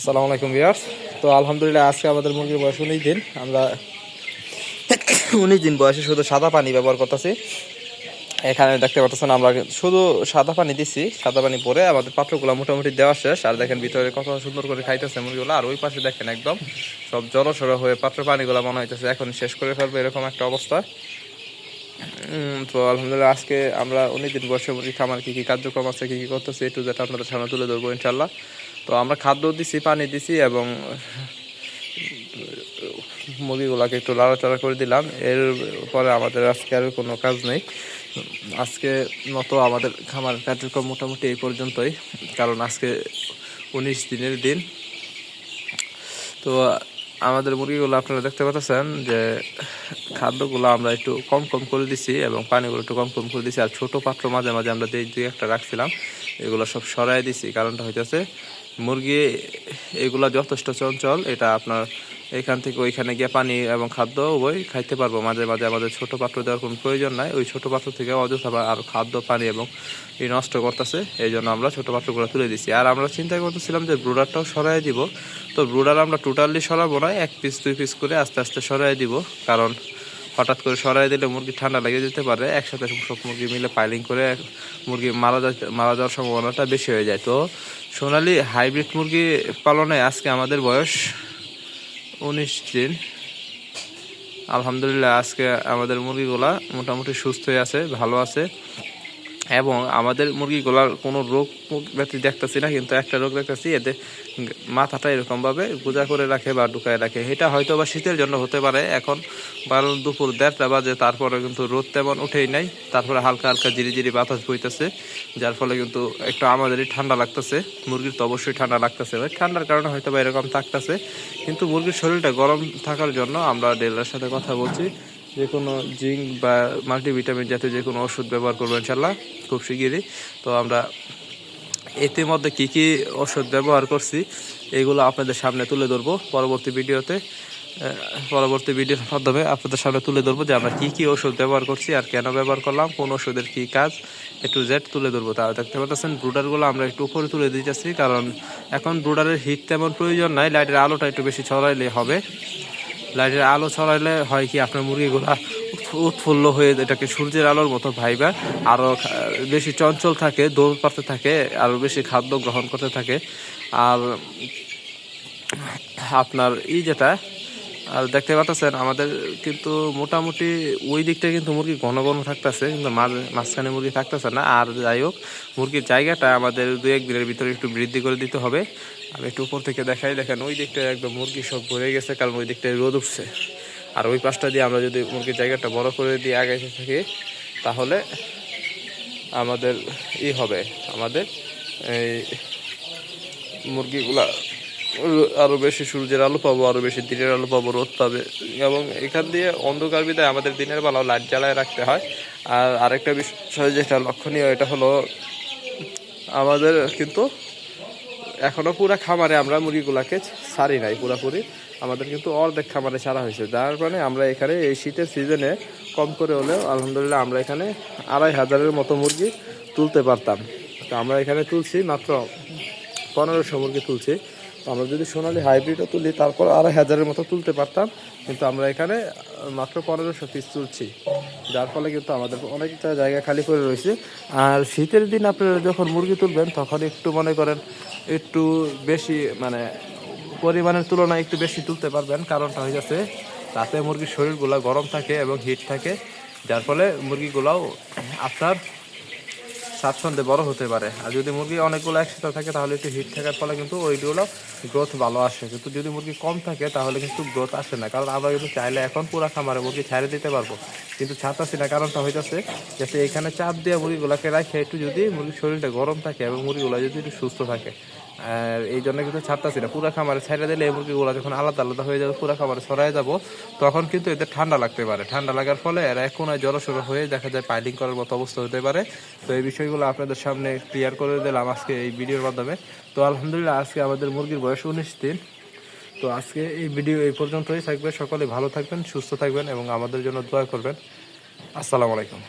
আসসালামু আলাইকুম ভিউয়ার্স। তো আলহামদুলিল্লাহ আজকে আমাদের মুরগির বয়স উনিশ দিন। আমরা উনিশ দিন বয়সে শুধু সাদা পানি ব্যবহার করতেছি। এখানে দেখতে পাচ্ছেন আমরা শুধু সাদা পানি দিচ্ছি সাদা পানি পরে আমাদের পাত্রগুলো মোটামুটি দেওয়া শেষ। আর দেখেন ভিতরে কত সুন্দর করে খাইতেছে মুরগিগুলো। আর ওই পাশে দেখেন একদম সব জড়সড় হয়ে পাত্র পানিগুলো মনে হইতেছে। এখন শেষ করে ফেলবে এরকম একটা অবস্থা। তো আলহামদুলিল্লাহ আজকে আমরা অনেক দিন বয়সে মুরগি খামার কী কী কার্যক্রম আছে, কি কি করতেছি একটু যেটা আপনাদের সামনে তুলে ধরবো ইনশাল্লাহ তো আমরা খাদ্য দিছি, পানি দিছি এবং মুরগিগুলোকে একটু লাড়াচাড়া করে দিলাম। এর পরে আমাদের আজকে আর কোনো কাজ নেই। আজকে মতো আমাদের খামার কার্যক্রম মোটামুটি এই পর্যন্তই, কারণ আজকে উনিশ দিনের দিন। তো আমাদের মুরগিগুলো আপনারা দেখতে পাচ্ছেন যে খাদ্যগুলো আমরা একটু কম কম করে দিছি এবং পানিগুলো একটু কম কম করে দিছি। আর ছোট পাত্র মাঝে মাঝে আমরা যে দুই একটা রাখছিলাম, এগুলো সব সরাই দিছি। কারণটা হইতেছে মুরগি, এগুলা যথেষ্ট চঞ্চল। এটা আপনার এখান থেকে ওইখানে গিয়ে পানি এবং খাদ্য উভয় খাইতে পারব। মাঝে মাঝে আমাদের ছোট পাত্র দেওয়ার কোনো প্রয়োজন নাই। ওই ছোট পাত্র থেকে অযথা আর খাদ্য, পানি এবং এই নষ্ট করতেছে। এই জন্য আমরা ছোট পাত্রগুলো তুলে দিছি। আর আমরা চিন্তা করতেছিলাম যে ব্রুডারটাও সরাই দিব। তো ব্রুডার আমরা টোটালি সরাবো না, এক পিস দুই পিস করে আস্তে আস্তে সরাই দিব। কারণ হঠাৎ করে সরাই দিলে মুরগি ঠান্ডা লেগে যেতে পারে। একসাথে সব মুরগি মিলে পাইলিং করে মুরগি মারা যা মারা যাওয়ার সম্ভাবনাটা বেশি হয়ে যায়। তো সোনালি হাইব্রিড মুরগি পালনে আজকে আমাদের বয়স উনিশ দিন। আলহামদুলিল্লাহ আজকে আমাদের মুরগিগুলা মোটামুটি সুস্থই আছে, ভালো আছে। এবং আমাদের মুরগিগুলার কোনো রোগ ব্যক্তি দেখতেছি না, কিন্তু একটা রোগ দেখতেছি, এতে মাথাটা এরকমভাবে গোজা করে রাখে বা ঢুকায় রাখে। এটা হয়তো বা শীতের জন্য হতে পারে, এখন বারো দুপুর দেড়টা বাজে, তারপরে কিন্তু রোদ তেমন উঠেই নাই, তারপরে হালকা হালকা জিরি জিরি বাতাস বইতেছে, যার ফলে কিন্তু একটু আমাদেরই ঠান্ডা লাগতেছে, মুরগির তো অবশ্যই ঠান্ডা লাগতেছে ঠান্ডার কারণে হয়তো বা এরকম থাকতেছে, কিন্তু মুরগির শরীরটা গরম থাকার জন্য আমরা ডেলার সাথে কথা বলছি যে কোনো জিঙ্ক বা মাল্টিভিটামিন জাতীয় যে কোনো ওষুধ ব্যবহার করব ইনশাল্লাহ খুব শিগগিরই। তো আমরা ইতিমধ্যে কী কী ওষুধ ব্যবহার করছি, এগুলো আপনাদের সামনে তুলে ধরবো। পরবর্তী ভিডিওতে পরবর্তী ভিডিওর মাধ্যমে আপনাদের সামনে তুলে ধরবো যে আমরা কী কী ওষুধ ব্যবহার করছি আর কেন ব্যবহার করলাম, কোন ওষুধের কী কাজ একটু জেড তুলে ধরবো। তা দেখতে পাচ্ছেন, ব্রুডারগুলো আমরা একটু উপরে তুলে দিতেছি কারণ এখন ব্রুডারের হিট তেমন প্রয়োজন নাই লাইটের আলোটা একটু বেশি ছড়াইলে হবে। লাইটের আলো ছড়াইলে হয় কি আপনার মুরগিগুলা উৎফুল্ল হয়ে এটাকে সূর্যের আলোর মতো ভাইবা। আরও বেশি চঞ্চল থাকে, দৌড় পাতে থাকে আরও বেশি খাদ্য গ্রহণ করতে থাকে। আর আপনার ই যেটা, আর দেখতে পাচ্ছেন আমাদের কিন্তু মোটামুটি ওই দিকটা কিন্তু মুরগি ঘন ঘন থাকতেছে, কিন্তু মাঝ- মাঝখানে মুরগি থাকতেছে না। আর যাই হোক, মুরগির জায়গাটা আমাদের দু এক দিনের ভিতরে একটু বৃদ্ধি করে দিতে হবে। আমি একটু উপর থেকে দেখাই, দেখেন ওই দিকটা একদম মুরগি সব ভরে গেছে, কারণ ওই দিকটায় রোদ উঠছে। আর ওই পাশটা দিয়ে আমরা যদি মুরগির জায়গাটা বড় করে দিয়ে আগাইতে থাকি, তাহলে আমাদের ই হবে, আমাদের এই মুরগিগুলা আরও বেশি সূর্যের আলো পাবো আরও বেশি দিনের আলো পাবো, রোদ পাবে। এবং এখান দিয়ে অন্ধকার বিদায় আমাদের দিনের বেলাও লাইট জ্বালায় রাখতে হয়। আর আরেকটা বিষয় যেটা লক্ষণীয়, এটা হলো আমাদের কিন্তু এখনও পুরা খামারে আমরা মুরগিগুলাকে ছাড়ি নাই পুরাপুরি। আমাদের কিন্তু অর্ধেক খামারে ছাড়া হয়েছে। যার কারণে আমরা এখানে এই শীতের সিজনে কম করে হলেও আলহামদুলিল্লাহ আমরা এখানে আড়াই হাজারের মতো মুরগি তুলতে পারতাম। তো আমরা এখানে তুলছি মাত্র পনেরোশো মুরগি তুলছি। তো আমরা যদি সোনালি হাইব্রিডও তুলি, তারপর আড়াই হাজারের মতো তুলতে পারতাম। কিন্তু আমরা এখানে মাত্র পনেরোশো পিস তুলছি। যার ফলে কিন্তু আমাদের অনেকটা জায়গা খালি করে রয়েছে। আর শীতের দিন আপনারা যখন মুরগি তুলবেন, তখন একটু মনে করেন একটু বেশি মানে পরিমাণের তুলনায় একটু বেশি তুলতে পারবেন। কারণটা হয়ে যাচ্ছে তাতে মুরগির শরীরগুলো গরম থাকে এবং হিট থাকে, যার ফলে মুরগিগুলাও আপনার স্বাচ্ছন্দ্যে বড় হতে পারে। আর যদি মুরগি অনেকগুলো একসাথে থাকে, তাহলে একটু হিট থাকার ফলে কিন্তু ওইগুলো গ্রোথ ভালো আসে। কিন্তু যদি মুরগি কম থাকে, তাহলে কিন্তু গ্রোথ আসে না। কারণ আমরা কিন্তু চাইলে এখন পুরা খামারে মুরগি ছাড়ে দিতে পারব। কিন্তু ছাড়তাছি না। কারণটা হইতেছে যাতে এখানে চাপ দেওয়া মুরগিগুলোকে রাখে একটু যদি মুরগির শরীরটা গরম থাকে এবং মুরগিগুলো যদি একটু সুস্থ থাকে। আর এই জন্য কিন্তু ছাড়তাছি না। পুরা খামারে ছেড়ে দিলে এই মুরগিগুলো যখন আলাদা আলাদা হয়ে যাবে, পুরা খামারে ছড়াই যাব, তখন কিন্তু এদের ঠান্ডা লাগতে পারে। ঠান্ডা লাগার ফলে এরা এক কোনায় জড়সড় হয়ে দেখা যায় পাইলিং করার মতো অবস্থা হতে পারে। তো এই বিষয়গুলো আপনাদের সামনে ক্লিয়ার করে দিলাম আজকে এই ভিডিওর মাধ্যমে। তো আলহামদুলিল্লাহ, আজকে আমাদের মুরগির বয়স উনিশ দিন। তো আজকে এই ভিডিও এই পর্যন্তই থাকবে। সকলে ভালো থাকবেন, সুস্থ থাকবেন এবং আমাদের জন্য দোয়া করবেন। আসসালামু আলাইকুম।